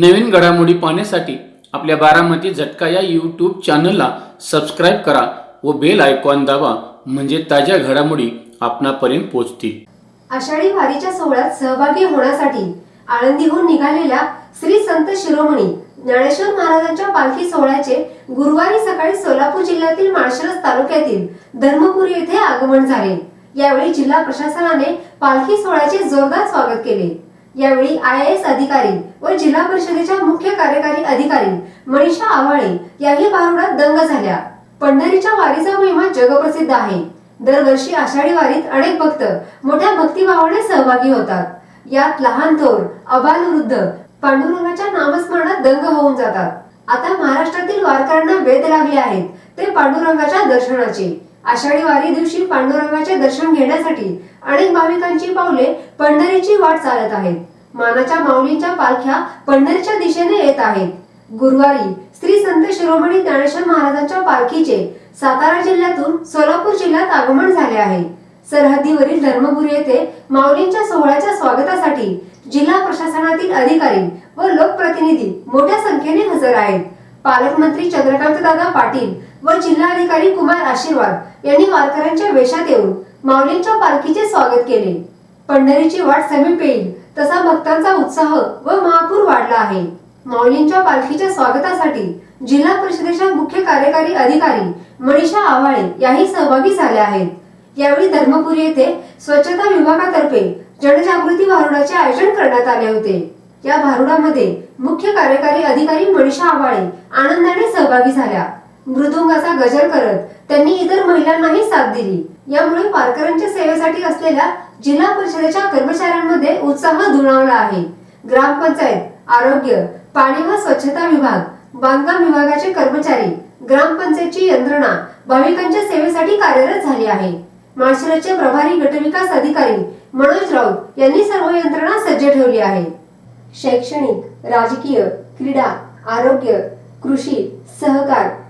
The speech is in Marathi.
नवीन घडामोडी पाहण्यासाठी आपल्या बारामती झटका या यूट्यूब चॅनलला सबस्क्राईब करा व बेल आयकॉन दाबा म्हणजे ताज्या घडामोडी आपणापर्यंत पोहोचतील. आषाढी वारीच्या सोहळ्यात सहभागी होण्यासाठी आळंदीहून निघालेल्या श्री संत शिरोमणी ज्ञानेश्वर महाराजांच्या पालखी सोहळ्याचे गुरुवारी सकाळी सोलापूर जिल्ह्यातील माळशिरस तालुक्यातील धर्मपुरी येथे आगमन झाले. यावेळी जिल्हा प्रशासनाने पालखी सोहळ्याचे जोरदार स्वागत केले. यावेळी आय एस अधिकारी व जिल्हा परिषदेच्या मुख्य कार्यकारी अधिकारी मनीषा आव्हाळे याही भारुडात दंग झाल्या. पंढरीच्या वारीचा महिमा जगप्रसिद्ध आहे. दरवर्षी आषाढी वारीत अनेक भक्त मोठ्या भक्तिभावाने सहभागी होतात. यात लहान थोर अबाल वृद्ध पांडुरंगाच्या नामस्मरणात दंग होऊन जातात. आता महाराष्ट्रातील वारकऱ्यांना वेध लागले आहेत ते पांडुरंगाच्या दर्शनाचे. आषाढी वारी दिवशी पांडुरंगाचे दर्शन घेण्यासाठी अनेक भाविकांची पावले पंढरीची वाट चालत आहेत. मानाच्या माऊलींच्या पालख्या पंढरीच्या दिशेने येत आहेत. गुरुवारी श्री संत शिरोमणी ज्ञानेश्वर महाराजांच्या पालखीचे सातारा जिल्ह्यातून सोलापूर जिल्ह्यात आगमन झाले आहे. सरहद्दीवरील धर्मपुरी येथे माऊलींच्या सोहळ्याच्या स्वागतासाठी जिल्हा प्रशासनातील अधिकारी व लोकप्रतिनिधी मोठ्या संख्येने हजर आहेत. पालकमंत्री चंद्रकांत दादा पाटील व जिल्हाधिकारी कुमार आशीर्वाद यांनी वारकऱ्यांच्या वेशात येऊन माऊलींच्या पालखीचे स्वागत केले. पंढरीची वाट समीप येईल तसा भक्तांचा उत्साह व महापूर वाढला आहे. माऊलींच्या पालखीच्या स्वागतासाठी जिल्हा परिषदेच्या मुख्य कार्यकारी अधिकारी मनीषा आव्हाळे याही सहभागी झाल्या आहेत. यावेळी धर्मपुरी येथे स्वच्छता विभागातर्फे जनजागृती भारुडाचे आयोजन करण्यात आले होते. या भारुडामध्ये मुख्य कार्यकारी अधिकारी मनीषा आव्हाळे आनंदाने सहभागी झाल्या. मृदुंगाचा गजर करत त्यांनी इतर महिलांनाही साथ दिली. यामुळे वारकऱ्यांच्या सेवेसाठी असलेल्या जिल्हा परिषदेच्या कर्मचाऱ्यांमध्ये उत्साह दुणावला आहे. ग्रामपंचायत आरोग्य पाणी व स्वच्छता विभाग बांधकाम विभागाचे कर्मचारी ग्रामपंचायतची यंत्रणा भाविकांच्या सेवेसाठी कार्यरत झाली आहे. माळशिरसचे प्रभारी गटविकास अधिकारी मनोज राऊत यांनी सर्व यंत्रणा सज्ज ठेवली आहे. शैक्षणिक राजकीय क्रीडा आरोग्य कृषी सहकार